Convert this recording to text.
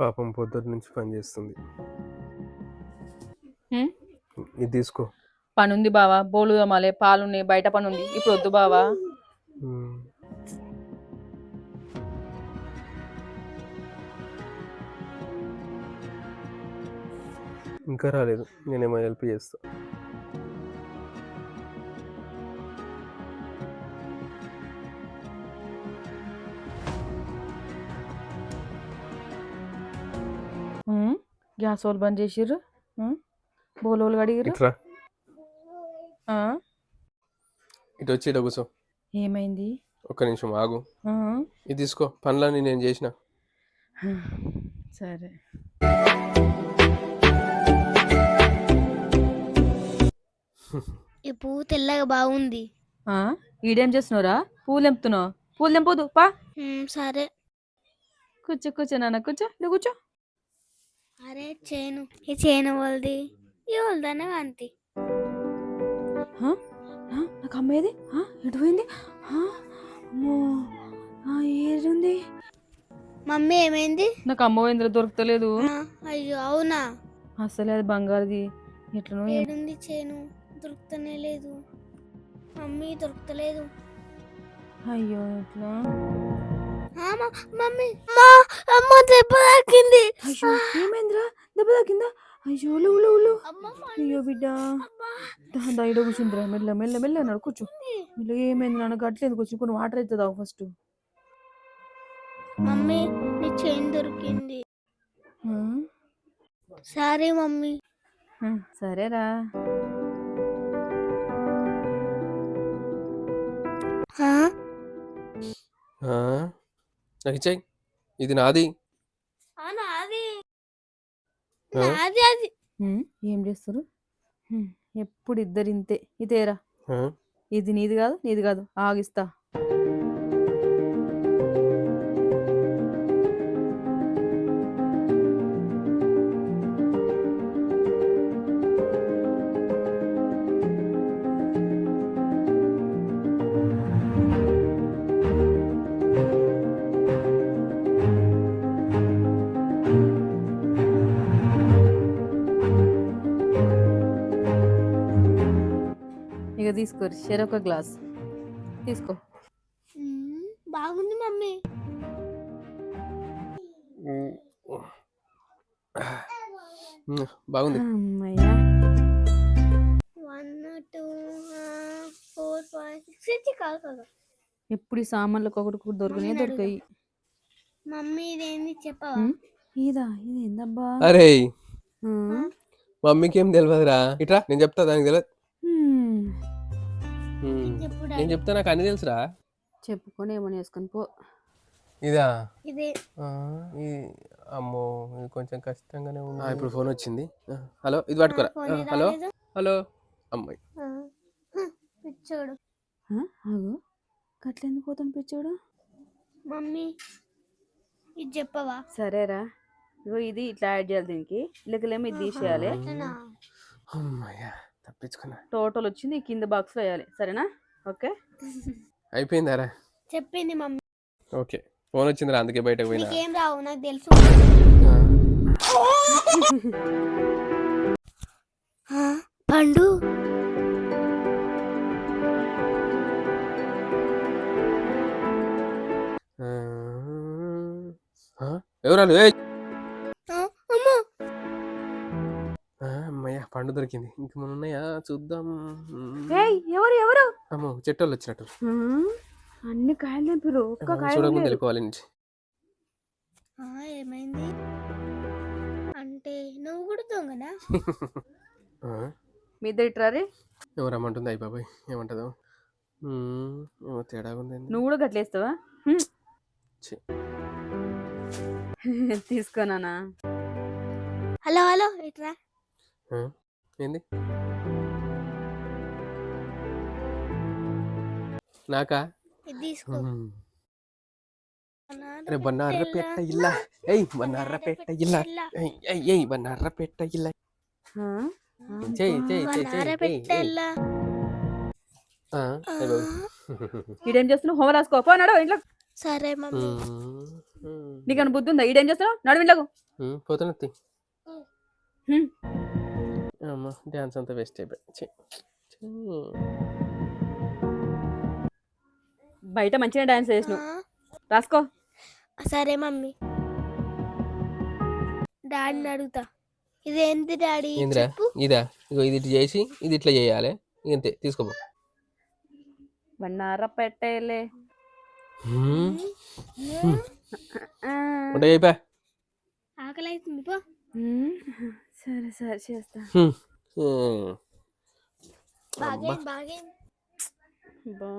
పాపం పొద్దుటి నుంచి పని చేస్తుంది. హ్మ్? ఇది తీసుకో. పని ఉంది బావా. బోలు తోమాలే పాలున్నాయి బయట పని ఉంది ఇప్పుడు వద్దు బావా. ఉమ్. ఇంకా రాలేదు. నేనేమో హెల్ప్ చేస్తా. గ్యాస్ వాళ్ళు బంద్ చేసిర్రు? హ్మ్? బోలోలు ఆ? ఇటు వచ్చి ఇటు కూర్చో. ఏమైంది? ఒక్క నిమిషం ఆగు? ఇది తీసుకో. పనులన్నీ నేను చేసిన. సరే. ఈ పువ్వు తెల్లగా బాగుంది. ఆ? ఈడేం చేస్తున్నావురా? పూలు తెంపుతున్నావు. పూలు తెంపొద్దు. పా. సరే. కూర్చో కూర్చో నాన్న కూర్చో. ఇటు కూర్చో. అరే చేను. ఈ చేను వాళ్ళది ఈ వాళ్ళదనే అంతి? నాకు అమ్మేది ఆ? ఎటు పోయింది? ఆ? అమ్మో. ఏడుంది? మమ్మీ ఏమైంది? నాకు అమ్మ పోయిందిరా దొరుకుతలేదు. అయ్యో అవునా? అసలే అది బంగారుది. ఎట్లనో ఏడుంది చేను. దొరుకుతనే లేదు. మమ్మీ దొరుకుతలేదు. అయ్యో ఎట్లా? మమ్మీ మా అమ్మ దెబ్బ తాకింది. తాకిందా అయ్యో ఉలు అమ్మ, అయ్యో బిడ్డ. దా- ఇడ కూర్చుందిరా మెల్ల మెల్ల మెల్ల అన్నాడు కూర్చో. మెల్ల ఏమైంది నాన్న గట్లేదు కూర్చో కొన్ని వాటర్ అవుతుందా ఫస్ట్. మమ్మీ నీ చైన్ దొరికింది. సరే మమ్మీ. సరేరా? నాకు ఇచ్చాయి. ఇది నాది ఆ, నాది ఆ? నాది అది హ్మ్, ఏం చేస్తారు? ఎప్పుడు ఇద్దరు ఇంతే. ఇదేరా? ఇది నీది కాదు నీది కాదు. ఆగిస్తా. ఇక తీసుకోరు చెరొక గ్లాస్. తీసుకో. బాగుంది మమ్మీ. బాగుంది. అమ్మయ్యా. One two four five six ఇచ్చి కాదు కదా. ఎప్పుడు ఈ సామాన్లకు ఒకటి దొరకనే దొరికాయి. మమ్మీ ఇదేంది చెప్పవా? ఇదా ఇది ఏందబ్బా అరే. మమ్మీకి ఏం తెలియదురా ఇట్రా నేను చెప్తా దానికి తెలియదు నేను. చెప్తా నాకు అన్ని తెలుసురా. చెప్పుకొని ఏమని వేసుకొని పో. ఇదా? ఇదే. అమ్మో ఇది కొంచెం కష్టంగానే ఉంది. ఆ, ఇప్పుడు ఫోన్ వచ్చింది. హలో ఇది పట్టుకోరా. హలో. హలో? అమ్మాయి. పిచ్చోడు? ఆగు. గట్లెందుకు పోతాం పిచ్చోడు? మమ్మీ ఇది చెప్పవా? సరేరా. ఇగో ఇది ఇట్లా యాడ్ చేయాలి దీనికి. ఇళ్ళకెళ్ళేమో ఇది తీసేయాలి? అమ్మయ్యా. తప్పించుకున్నా. టోటల్ వచ్చింది కింద బాక్స్లో వేయాలి. సరేనా? ఓకే? అయిపోయిందారా? చెప్పింది మమ్మీ. ఓకే. ఫోన్ వచ్చిందిరా అందుకే బయటకు పోయినా. నీకేం రావు నాకు తెలుసు. పండు. ఎవరాలు ఏయ్! అమ్మయ్య పండు దొరికింది. ఇంక మన ఉన్నాయా చూద్దాం. ఏయ్ ఎవరు ఎవరు? అమ్మో చెట్టోళ్ళు వచ్చినట్టు. హ్మ్? అన్ని కాయలు తెంపిరు ఒక్క కాయ లేదు. వెళ్ళిపోవాలి నుంచి ఏమైంది? అంటే నువ్వు కూడా దొంగనా? ఆ, మీ ఇద్దరు ఇట్రా రే. ఎవరు రమ్మంటుంది? అయ్యి బాబాయ్ ఏమంటుందో. ఏమో తేడాగా ఉంది నువ్వు కూడా గట్లేస్తావా ఛీ. తీసుకోనానా హలో హలో ఇట్రా. ఏంది? నాకా? అరే బన్నార. పెట్ట ఇల్ల ఏయ్ బన్నార పెట్ట ఇల్ల ఏయ్ ఏయ్ బన్నార పెట్ట ఇల్ల. ఆ, అయ్య బాబోయ్. ఈడేం చేస్తున్నావు? హోమ్ రాసుకో. పోనాడు ఇంట్లో సరే మమ్మీ. నీకన్నా బుద్ధి ఉందా? ఈడేం చేస్తున్నావు? నడువిండకు పోతున్నత్తి హ్మ్. అమ్మ! డ్యాన్స్ అంతా వేస్ట్ అయిపోయి ఛీ. ఛీ. బయట మంచిగా డాన్స్ చేసినావు. రాసుకో. సరే మమ్మీ. డాడీని అడుగుతా. ఇదేంటి డాడీ? ఏందిరా చెప్పు. ఇదా. ఇగో ఇది ఇట్లా చేసి ఇది ఇట్లా చేయాలి. ఇంతే తీసుకోపో. వన్నార పెట్టేలే. వంట అయిపోయా ఆకలి అవుతుంది పో. హ్మ్. సరే సరే చేస్తా హ్మ్. హ్మ్. బాగా బాగా బా